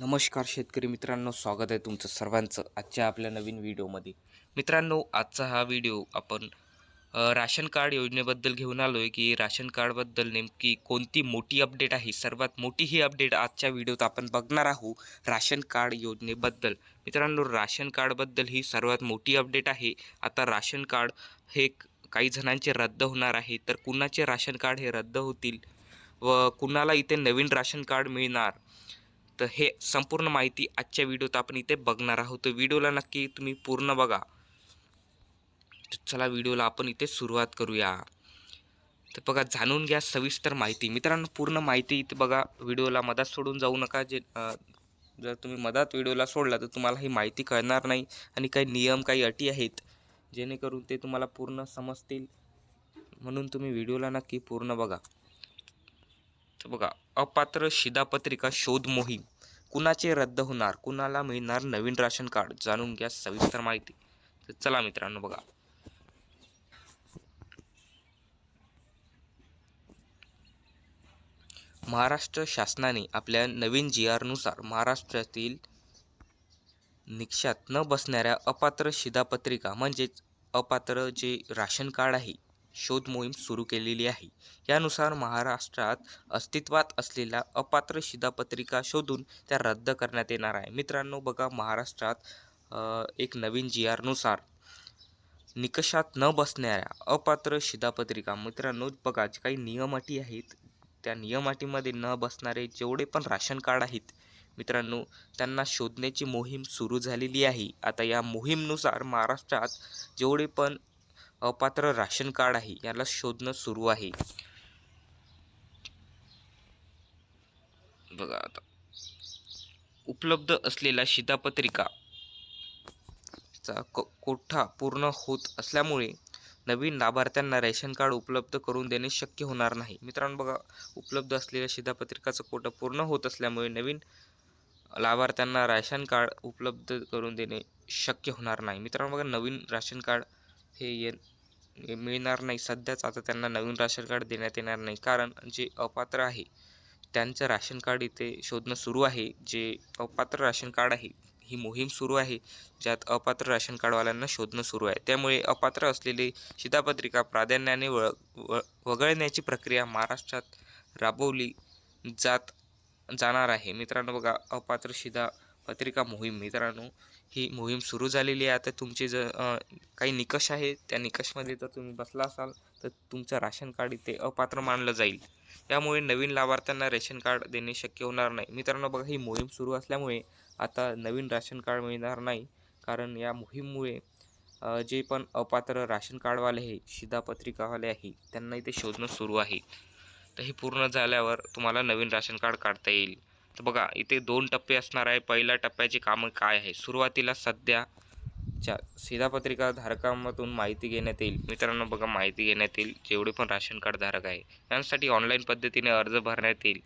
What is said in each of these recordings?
नमस्कार शेतकरी मित्रांनो स्वागत आहे तुमचं सर्वांचं आजच्या आपल्या नवीन व्हिडिओमध्ये. मित्रांनो आजचा हा व्हिडिओ आपण राशन कार्ड योजनेबद्दल घेऊन आलो आहे की राशन कार्डबद्दल नेमकी कोणती मोठी अपडेट आहे? सर्वात मोठी ही अपडेट आजच्या व्हिडिओत आपण बघणार आहोत राशन कार्ड योजनेबद्दल. मित्रांनो राशन कार्डबद्दल ही सर्वात मोठी अपडेट आहे. आता राशन कार्ड हे काही जणांचे रद्द होणार आहे. तर कुणाचे राशन कार्ड हे रद्द होतील व कुणाला इथे नवीन राशन कार्ड मिळणार? तर हे संपूर्ण माहिती आजच्या व्हिडिओत आपण इथे बघणार आहोत. तर व्हिडिओला नक्की तुम्ही पूर्ण बघा. चला व्हिडिओला आपण इथे सुरुवात करूया. तर बघा जाणून घ्या सविस्तर माहिती. मित्रांनो पूर्ण माहिती इथे बघा व्हिडिओला मधात सोडून जाऊ नका. जे जर तुम्ही मधात व्हिडिओला सोडला तर तुम्हाला ही माहिती कळणार नाही आणि काही नियम काही अटी आहेत जेणेकरून ते तुम्हाला पूर्ण समजतील. म्हणून तुम्ही व्हिडिओला नक्की पूर्ण बघा. तर बघा अपात्र शिधापत्रिका शोध मोहीम. कुणाचे रद्द होणार कुणाला मिळणार नवीन राशन कार्ड जाणून घ्या सविस्तर माहिती. तर चला मित्रांनो बघा. महाराष्ट्र शासनाने आपल्या नवीन जी आरनुसार महाराष्ट्रातील निकषात न बसणाऱ्या अपात्र शिधापत्रिका म्हणजेच अपात्र जे राशन कार्ड आहे शोध मोहीम सुरू केलेली आहे. यानुसार महाराष्ट्रात अस्तित्वात असलेल्या अपात्र शिधापत्रिका शोधून त्या रद्द करण्यात येणार आहे. मित्रांनो बघा महाराष्ट्रात एक नवीन जी आरनुसार निकषात न बसणाऱ्या अपात्र शिधापत्रिका. मित्रांनो बघा जे काही नियम अटी आहेत त्या नियम अटीमध्ये न बसणारे जेवढे पण राशन कार्ड आहेत मित्रांनो त्यांना शोधण्याची मोहीम सुरू झालेली आहे. आता या मोहीमनुसार महाराष्ट्रात जेवढे पण अपात्र राशन कार्ड आहे याला शोधणं सुरू आहे. बघा आता. उपलब्ध असलेल्या शिधापत्रिका चा क- कोठा पूर्ण होत असल्यामुळे नवीन लाभार्थ्यांना रेशन कार्ड उपलब्ध करून देणे शक्य होणार नाही. मित्रांनो बघा उपलब्ध असलेल्या शिधापत्रिकाचा कोटा पूर्ण होत असल्यामुळे नवीन लाभार्थ्यांना राशन कार्ड उपलब्ध करून देणे शक्य होणार नाही. मित्रांनो बघा नवीन राशन कार्ड हे ये हे मिळणार नाही. सध्याच आता त्यांना नवीन राशन कार्ड देण्यात येणार नाही. कारण जे अपात्र आहे त्यांचं राशन कार्ड इथे शोधणं सुरू आहे. जे अपात्र राशन कार्ड आहे ही मोहीम सुरू आहे. ज्यात अपात्र राशन कार्डवाल्यांना शोधणं सुरू आहे. त्यामुळे अपात्र असलेली शिधापत्रिका प्राधान्याने वळ व वगळण्याची प्रक्रिया महाराष्ट्रात राबवली जात जाणार आहे. मित्रांनो बघा अपात्र शिधा पत्रिका मोहीम मित्रांनो ही मोहीम सुरू झालेली आहे. आता तुमचे जर काही निकष आहे त्या निकषमध्ये जर तुम्ही बसला असाल तर तुमचं राशन कार्ड इथे अपात्र मानलं जाईल. त्यामुळे नवीन लाभार्थ्यांना रेशन कार्ड देणे शक्य होणार नाही. मित्रांनो बघा ही मोहीम सुरू असल्यामुळे आता नवीन राशन कार्ड मिळणार नाही. कारण या मोहीममुळे जे पण अपात्र राशन कार्डवाले आहे शिधापत्रिकावाले आहे त्यांना इथे शोधणं सुरू आहे. तर हे पूर्ण झाल्यावर तुम्हाला नवीन राशन कार्ड काढता येईल. तर बघा इथे दोन टप्पे असणार आहे. पहिल्या टप्प्याची कामं काय आहे? सुरुवातीला सध्याच्या शिधापत्रिका धारकांमधून माहिती घेण्यात येईल. मित्रांनो बघा माहिती घेण्यात येईल. जेवढे पण राशन कार्ड धारक आहे यांसाठी ऑनलाईन पद्धतीने अर्ज भरण्यात येईल.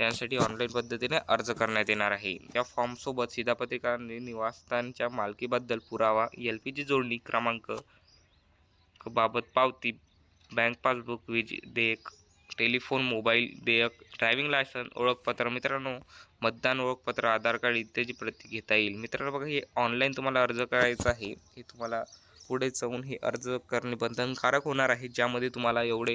यांसाठी ऑनलाईन पद्धतीने अर्ज करण्यात येणार आहे. या फॉर्मसोबत शिधापत्रिका निवासस्थानच्या मालकीबद्दल पुरावा एल पी जी जोडणी क्रमांक क- बाबत पावती बँक पासबुक वीज देयक टेलिफोन मोबाईल देयक ड्रायव्हिंग लायसन ओळखपत्र. मित्रांनो मतदान ओळखपत्र आधार कार्ड इत्यादी प्रती घेता येईल. मित्रांनो बघा हे ऑनलाईन तुम्हाला अर्ज करायचा आहे. हे तुम्हाला पुढे जाऊन हे अर्ज करणे बंधनकारक होणार आहे ज्यामध्ये तुम्हाला एवढे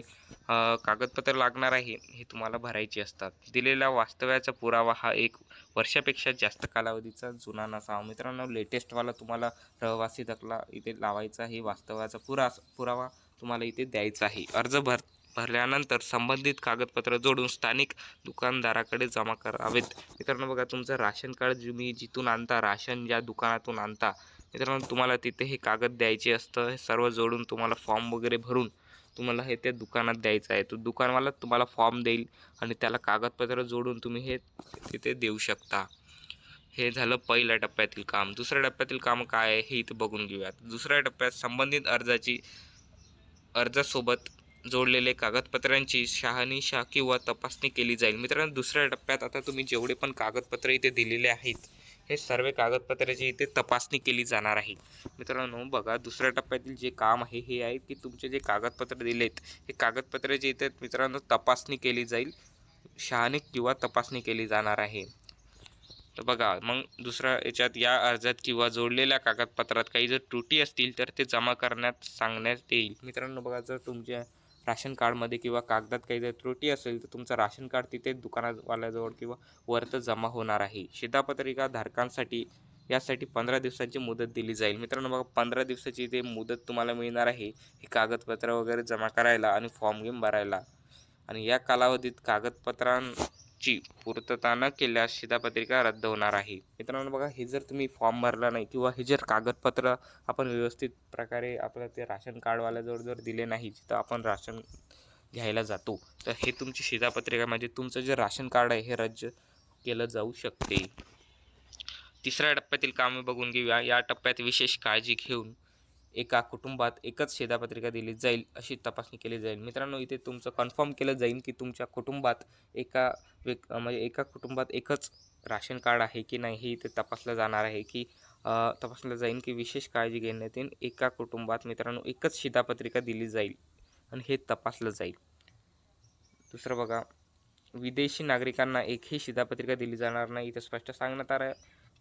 कागदपत्र लागणार आहे हे तुम्हाला भरायचे असतात. दिलेला वास्तव्याचा पुरावा हा एक वर्षापेक्षा जास्त कालावधीचा जुना नसावा. मित्रांनो लेटेस्टवाला तुम्हाला रहिवासी दाखला इथे लावायचा आहे. वास्तव्याचा पुरा पुरावा तुम्हाला इथे द्यायचा आहे. अर्ज भर भरल्यानंतर संबंधित कागदपत्र जोडून स्थानिक दुकानदाराकडे जमा करावेत. मित्रांनो बघा तुमचं राशन कार्ड तुम्ही जिथून आणता राशन ज्या दुकानातून आणता मित्रांनो तुम्हाला तिथे हे कागद द्यायचे असतं. हे सर्व जोडून तुम्हाला फॉर्म वगैरे भरून तुम्हाला हे त्या दुकानात द्यायचं आहे. तो दुकानवाला तुम्हाला फॉर्म देईल आणि त्याला कागदपत्र जोडून तुम्ही हे तिथे देऊ शकता. हे झालं पहिल्या टप्प्यातील काम. दुसऱ्या टप्प्यातील काम काय आहे हे इथं बघून घेऊयात. दुसऱ्या टप्प्यात संबंधित अर्जाची अर्जासोबत जोडलेले कागदपत्रांची शहानिशा किंवा तपासणी केली जाईल. मित्रांनो दुसऱ्या टप्प्यात आता तुम्ही जेवढे पण कागदपत्र इथे दिलेले आहेत हे सर्व कागदपत्राची इथे तपासणी केली जाणार आहे. मित्रांनो बघा दुसऱ्या टप्प्यातील जे काम आहे हे आहे की तुमचे जे कागदपत्र दिलेत हे कागदपत्राची इथे मित्रांनो तपासणी केली जाईल शहाणी किंवा तपासणी केली जाणार आहे. तर बघा मग दुसऱ्या याच्यात या अर्जात किंवा जोडलेल्या कागदपत्रात काही जर त्रुटी असतील तर ते जमा करण्यात सांगण्यात येईल. मित्रांनो बघा जर तुमच्या राशन कार्डमध्ये किंवा कागदात काही जर त्रुटी असेल तर तुमचं राशन कार्ड तिथे दुकानावाल्याजवळ किंवा वरतं जमा होणार आहे. शिधापत्रिका धारकांसाठी यासाठी पंधरा दिवसांची मुदत दिली जाईल. मित्रांनो बघा पंधरा दिवसाची ते मुदत तुम्हाला मिळणार आहे हे कागदपत्र वगैरे जमा करायला आणि फॉर्म घेऊन भरायला. आणि या कालावधीत कागदपत्रां ची पूर्तता न केल्यास शिधापत्रिका रद्द होणार आहे. मित्रांनो बघा हे जर तुम्ही फॉर्म भरला नाही किंवा हे जर कागदपत्र आपण व्यवस्थित प्रकारे आपलं ते राशन कार्डवाल्याजवळ जर दिले नाही जिथं आपण राशन घ्यायला जातो तर हे तुमची शिधापत्रिका म्हणजे तुमचं जे राशन कार्ड आहे हे रद्द केलं जाऊ शकते. तिसऱ्या टप्प्यातील कामे बघून घेऊया. या टप्प्यात विशेष काळजी घेऊन एका कुटुंबात एकच शिधापत्रिका दिली जाईल अशी तपासणी केली जाईल. मित्रांनो इथे तुमचं कन्फर्म केलं जाईल की तुमच्या कुटुंबात एका व्यक् म्हणजे एका कुटुंबात एकच राशन कार्ड आहे की नाही हे इथे तपासलं जाणार आहे की तपासलं जाईल की विशेष काळजी घेण्यात येईल. एका कुटुंबात मित्रांनो एकच शिधापत्रिका दिली जाईल आणि हे तपासलं जाईल. दुसरं बघा विदेशी नागरिकांना एकही शिधापत्रिका दिली जाणार नाही. इथं स्पष्ट सांगण्यात आलं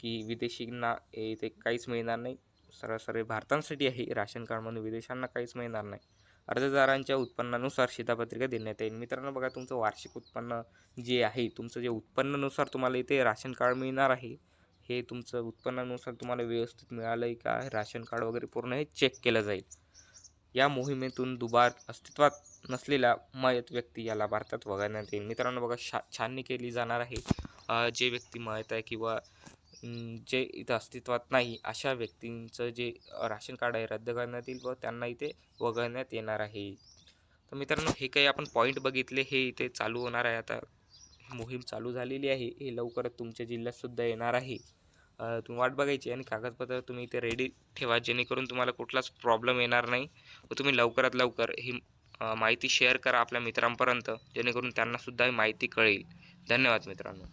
की विदेशींना इथे काहीच मिळणार नाही. सरासरी भारतांसाठी आहे. राशन कार्डमधून विदेशांना काहीच मिळणार नाही. अर्जदारांच्या उत्पन्नानुसार शिधापत्रिका देण्यात येईल. मित्रांनो बघा तुमचं वार्षिक उत्पन्न जे आहे तुमचं जे उत्पन्नानुसार तुम्हाला इथे राशन कार्ड मिळणार आहे हे तुमचं उत्पन्नानुसार तुम्हाला व्यवस्थित मिळालं आहे का? राशन कार्ड वगैरे पूर्ण हे चेक केलं जाईल. या मोहिमेतून दुबार अस्तित्वात नसलेला मयत व्यक्ती या लाभार्थ्यात वगळण्यात येईल. मित्रांनो बघा शा छाननी केली जाणार आहे. जे व्यक्ती मयत आहे किंवा जे इथं अस्तित्वात नाही अशा व्यक्तींचं जे राशन कार्ड आहे रद्द करण्यात येईल व त्यांना इथे वगळण्यात येणार आहे. तर मित्रांनो हे काही आपण पॉईंट बघितले हे इथे चालू होणार आहे. आता मोहीम चालू झालेली आहे. हे लवकरच तुमच्या जिल्ह्यातसुद्धा येणार आहे. तुम्ही वाट बघायची आणि कागदपत्र तुम्ही इथे रेडी ठेवा जेणेकरून तुम्हाला कुठलाच प्रॉब्लेम येणार नाही. व तुम्ही लवकरात लवकर ही माहिती शेअर करा आपल्या मित्रांपर्यंत जेणेकरून त्यांनासुद्धा ही माहिती कळेल. धन्यवाद मित्रांनो.